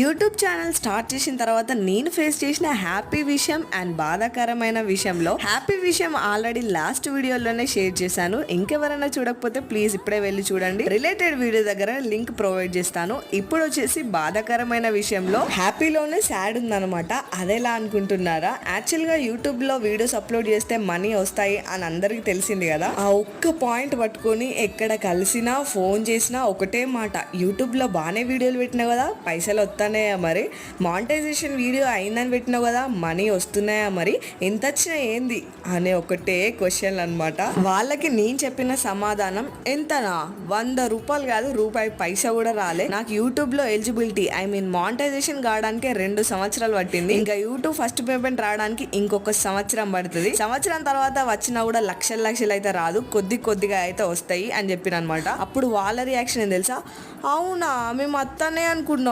YouTube channel start చేసిన తర్వాత నేను ఫేస్ చేసిన హ్యాపీ విషయం అండ్ బాధాకరమైన విషయంలో హ్యాపీ విషయం ఆల్రెడీ లాస్ట్ వీడియోలోనే షేర్ చేశాను. ఇంకెవరైనా చూడకపోతే ప్లీజ్ ఇప్పుడే వెళ్ళి చూడండి. రిలేటెడ్ వీడియో దగ్గర లింక్ ప్రొవైడ్ చేస్తాను. ఇప్పుడు వచ్చేసి బాధాకరమైన విషయంలో హ్యాపీలోనే సాడ్ ఉందనమాట అదేలా అనుకుంటున్నారా? యాక్చువల్గా యూట్యూబ్లో వీడియోస్ అప్లోడ్ చేస్తే మనీ వస్తాయి అని అందరికి తెలిసింది కదా. ఆ ఒక్క పాయింట్ పట్టుకొని ఎక్కడ కలిసినా ఫోన్ చేసినా ఒకటే మాట. యూట్యూబ్లో బాగానే వీడియోలు పెట్టినా కదా పైసలు వస్తాయి వస్తున్నాయా మరి? మానిటైజేషన్ వీడియో అయిందని పెట్టినావు కదా మనీ వస్తున్నాయా మరి? ఎంత వచ్చినా ఏంది? అనే ఒకటే క్వశ్చన్ అనమాట వాళ్ళకి నేను చెప్పిన సమాధానం ఎంతనా? వంద రూపాయలు కాదు రూపాయి పైసా కూడా రాలే. నాకు యూట్యూబ్లో ఎలిజిబిలిటీ ఐ మీన్ మానిటైజేషన్ కావడానికి రెండు సంవత్సరాలు పట్టింది. ఇంకా యూట్యూబ్ ఫస్ట్ పేమెంట్ రావడానికి ఇంకొక సంవత్సరం పడుతుంది. సంవత్సరం తర్వాత వచ్చినా కూడా లక్షల లక్షలు అయితే రాదు కొద్ది కొద్దిగా అయితే వస్తాయి అని చెప్పిన అనమాట అప్పుడు వాళ్ళ రియాక్షన్ ఏం తెలుసా? అవునా? మేము అత్తనే అనుకున్నాం.